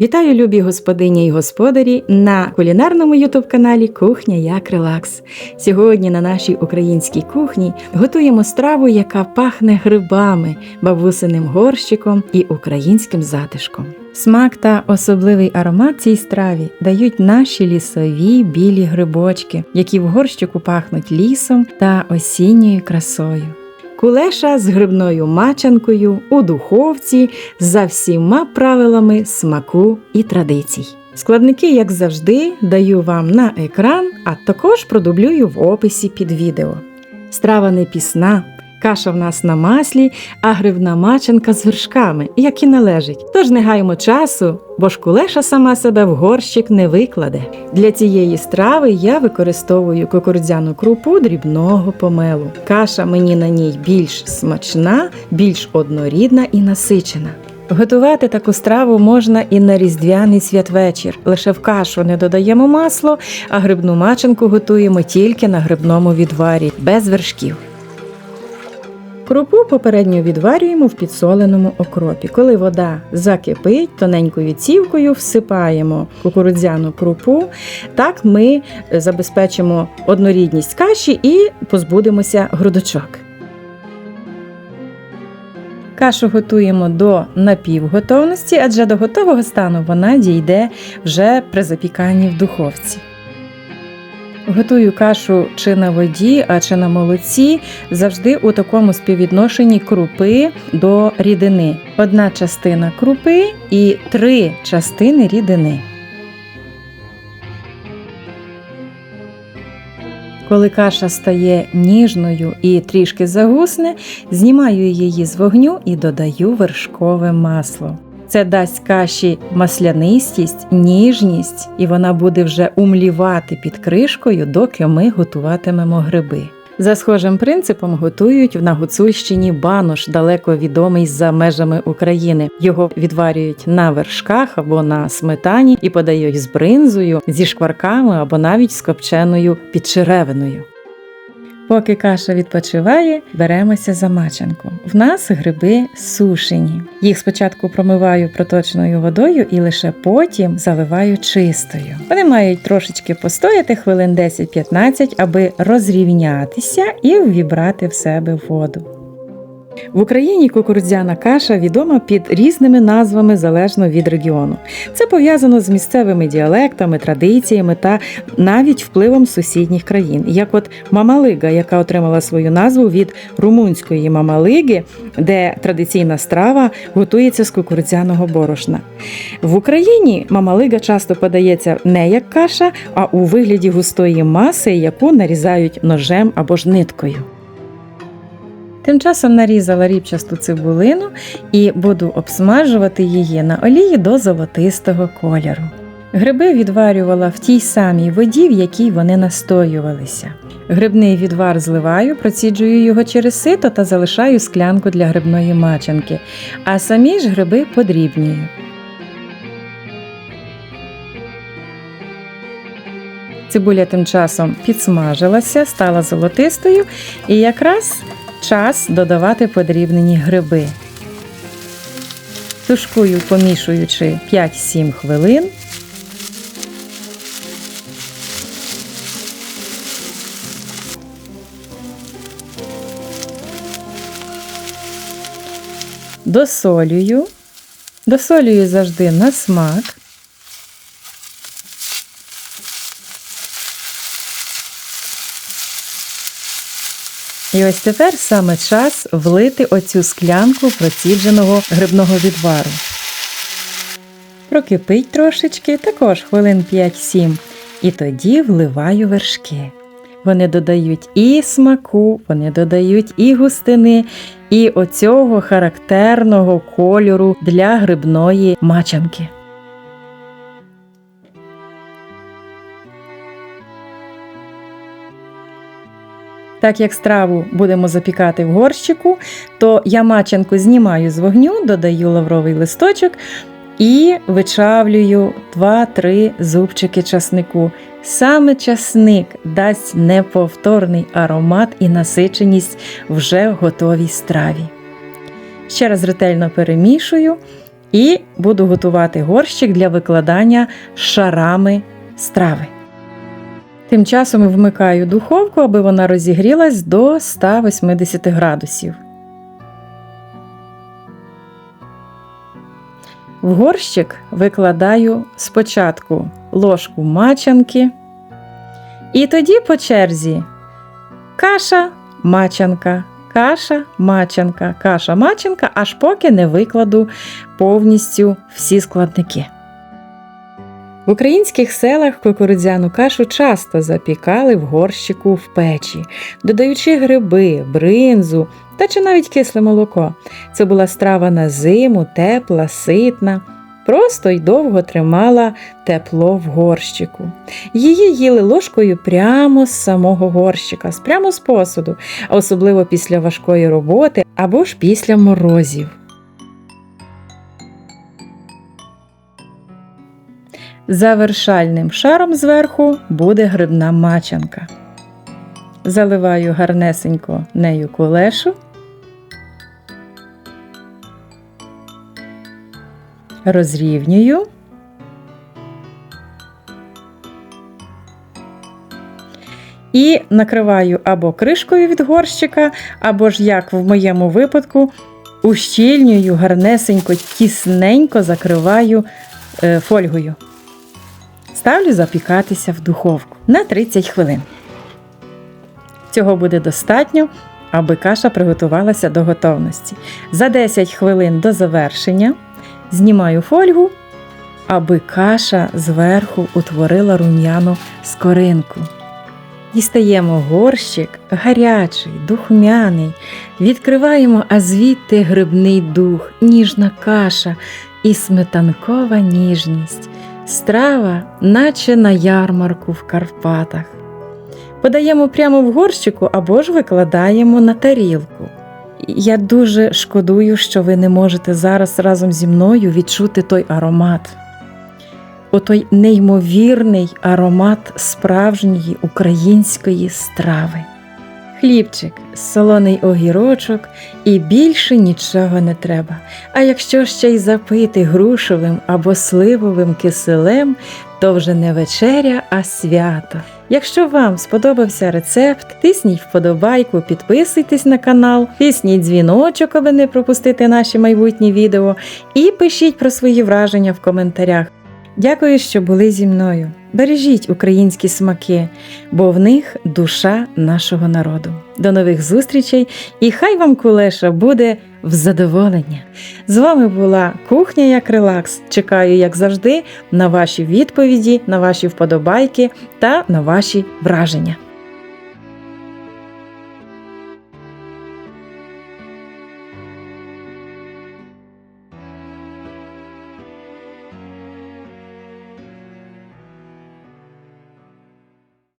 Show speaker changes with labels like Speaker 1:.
Speaker 1: Вітаю, любі господині і господарі на кулінарному ютуб-каналі Кухня як Релакс. Сьогодні на нашій українській кухні готуємо страву, яка пахне грибами, бабусиним горщиком і українським затишком. Смак та особливий аромат цій страві дають наші лісові білі грибочки, які в горщику пахнуть лісом та осінньою красою. Кулеша з грибною мачанкою у духовці за всіма правилами смаку і традицій. Складники, як завжди, даю вам на екран, а також продублюю в описі під відео. Страва не пісна, каша в нас на маслі, а грибна мачанка з вершками, як і належить. Тож не гаємо часу, бо ж кулеша сама себе в горщик не викладе. Для цієї страви я використовую кукурудзяну крупу дрібного помелу. Каша мені на ній більш смачна, більш однорідна і насичена. Готувати таку страву можна і на різдвяний святвечір. Лише в кашу не додаємо масло, а грибну мачанку готуємо тільки на грибному відварі, без вершків. Крупу попередньо відварюємо в підсоленому окропі. Коли вода закипить, тоненькою цівкою всипаємо кукурудзяну крупу. Так ми забезпечимо однорідність каші і позбудемося грудочок. Кашу готуємо до напівготовності, адже до готового стану вона дійде вже при запіканні в духовці. Готую кашу чи на воді, а чи на молоці, завжди у такому співвідношенні крупи до рідини. Одна частина крупи і три частини рідини. Коли каша стає ніжною і трішки загусне, знімаю її з вогню і додаю вершкове масло. Це дасть каші маслянистість, ніжність, і вона буде вже умлівати під кришкою, доки ми готуватимемо гриби. За схожим принципом готують на Гуцульщині банош, далеко відомий за межами України. Його відварюють на вершках або на сметані і подають з бринзою, зі шкварками або навіть з копченою підчеревиною. Поки каша відпочиває, беремося за мачанку. В нас гриби сушені. Їх спочатку промиваю проточною водою і лише потім заливаю чистою. Вони мають трошечки постояти хвилин 10-15, аби розрівнятися і ввібрати в себе воду. В Україні кукурудзяна каша відома під різними назвами залежно від регіону. Це пов'язано з місцевими діалектами, традиціями та навіть впливом сусідніх країн, як от мамалига, яка отримала свою назву від румунської мамалиги, де традиційна страва готується з кукурудзяного борошна. В Україні мамалига часто подається не як каша, а у вигляді густої маси, яку нарізають ножем або ж ниткою. Тим часом нарізала рібчасту цибулину і буду обсмажувати її на олії до золотистого кольору. Гриби відварювала в тій самій воді, в якій вони настоювалися. Грибний відвар зливаю, проціджую його через сито та залишаю склянку для грибної мачанки, а самі ж гриби подрібнюю. Цибуля тим часом підсмажилася, стала золотистою і якраз час додавати подрібнені гриби. Тушкую, помішуючи 5-7 хвилин. Досолюю. Досолюю завжди на смак. І ось тепер саме час влити оцю склянку процідженого грибного відвару. Прокипить трошечки, також хвилин 5-7. І тоді вливаю вершки. Вони додають і смаку, вони додають і густини, і оцього характерного кольору для грибної мачанки. Так як страву будемо запікати в горщику, то я мачанку знімаю з вогню, додаю лавровий листочок і вичавлюю 2-3 зубчики часнику. Саме часник дасть неповторний аромат і насиченість вже готовій страві. Ще раз ретельно перемішую І буду готувати горщик для викладання шарами страви. Тим часом вмикаю духовку, аби вона розігрілась до 180 градусів. В горщик викладаю спочатку ложку мачанки, і тоді по черзі каша, мачанка, каша, мачанка, каша, мачанка, аж поки не викладу повністю всі складники. В українських селах кукурудзяну кашу часто запікали в горщику в печі, додаючи гриби, бринзу та чи навіть кисле молоко. Це була страва на зиму, тепла, ситна. Просто й довго тримала тепло в горщику. Її їли ложкою прямо з самого горщика, прямо з посуду, особливо після важкої роботи або ж після морозів. Завершальним шаром зверху буде грибна мачанка. Заливаю гарнесенько нею кулешу. Розрівнюю. І накриваю або кришкою від горщика, або ж, як в моєму випадку, ущільнюю гарнесенько, тісненько закриваю е, фольгою. Ставлю запікатися в духовку на 30 хвилин. Цього буде достатньо, аби каша приготувалася до готовності. За 10 хвилин до завершення знімаю фольгу, аби каша зверху утворила рум'яну скоринку. Дістаємо горщик гарячий, духмяний, відкриваємо, а звідти грибний дух, ніжна каша і сметанкова ніжність. Страва, наче на ярмарку в Карпатах. Подаємо прямо в горщику або ж викладаємо на тарілку. Я дуже шкодую, що ви не можете зараз разом зі мною відчути той аромат. Отой неймовірний аромат справжньої української страви. Хлібчик, солоний огірочок і більше нічого не треба. А якщо ще й запити грушевим або сливовим киселем, то вже не вечеря, а свято. Якщо вам сподобався рецепт, тисніть вподобайку, підписуйтесь на канал, тисніть дзвіночок, аби не пропустити наші майбутні відео, і пишіть про свої враження в коментарях. Дякую, що були зі мною. Бережіть українські смаки, бо в них душа нашого народу. До нових зустрічей і хай вам кулеша буде в задоволення. З вами була кухня як релакс. Чекаю, як завжди, на ваші відповіді, на ваші вподобайки та на ваші враження.